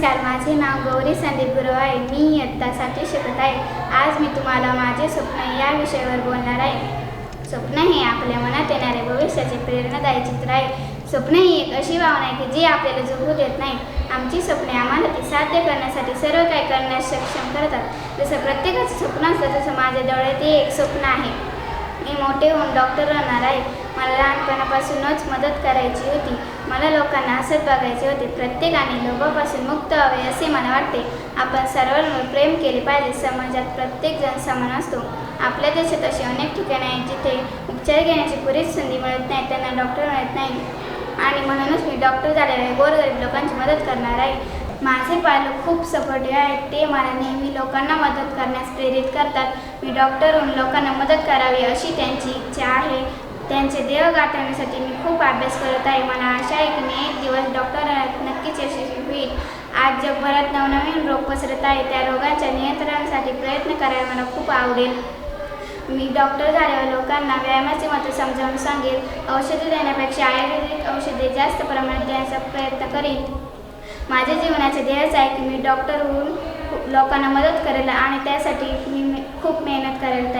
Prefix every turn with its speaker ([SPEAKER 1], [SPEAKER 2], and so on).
[SPEAKER 1] नमस्कार माझे नाव गौरी संदीप गुरव आहे मी इयत्ता सातवी शिकत आहे. आज मी तुम्हाला माझे स्वप्न या विषयावर बोलणार आहे. स्वप्न हे आपल्या मनात येणारे भविष्याचे प्रेरणादायी चित्र आहे. स्वप्न ही एक अशी भावना आहे की जी आपल्याला झोपू देत नाही. आमची स्वप्ने आम्हाला ती साध्य करण्यासाठी सर्व काही करण्यास सक्षम करतात. जसं प्रत्येकाचं स्वप्न असतं तसं माझ्या डोळ्यातही एक स्वप्न आहे. मी मोठे होऊन डॉक्टर होणार आहे. मला लहानपणापासूनच मदत करायची होती. मला लोकांना हसत बघायचे होते. प्रत्येकाने लोभापासून मुक्त व्हावे असे मला वाटते. आपण सर्वांवर प्रेम केले पाहिजे. समाजात प्रत्येकजण समान असतो. आपल्या देशात अशी अनेक ठिकाणे आहेत जिथे उपचार घेण्याची पुरेच संधी मिळत नाही त्यांना डॉक्टर मिळत नाही. आणि म्हणूनच मी डॉक्टर झालेले गोरगरीब लोकांची मदत करणार आहे. माझे पालक खूप सपोर्टिव्ह आहेत. ते मला नेहमी लोकांना मदत करण्यास प्रेरित करतात. मी डॉक्टर होऊन लोकांना मदत करा अशी इच्छा आहे. त्यांचे देह गाठवण्यासाठी मी खूप अभ्यास करत आहे. मला आशा आहे की मी एक दिवस डॉक्टर नक्कीच यशस्वी होईल. आज जगभरात नवनवीन रोग पसरत आहे त्या रोगांच्या नियंत्रणासाठी प्रयत्न करायला मला खूप आवडेल. मी डॉक्टर झाल्यावर लोकांना व्यायामाचे महत्त्व समजावून सांगेल. औषधे देण्यापेक्षा आयुर्वेदिक औषधे जास्त प्रमाणात देण्याचा प्रयत्न करेन. माझ्या जीवनाचे ध्येयच आहे की मी डॉक्टर होऊन लोकांना मदत करेल आणि त्यासाठी मी खूप मेहनत करायला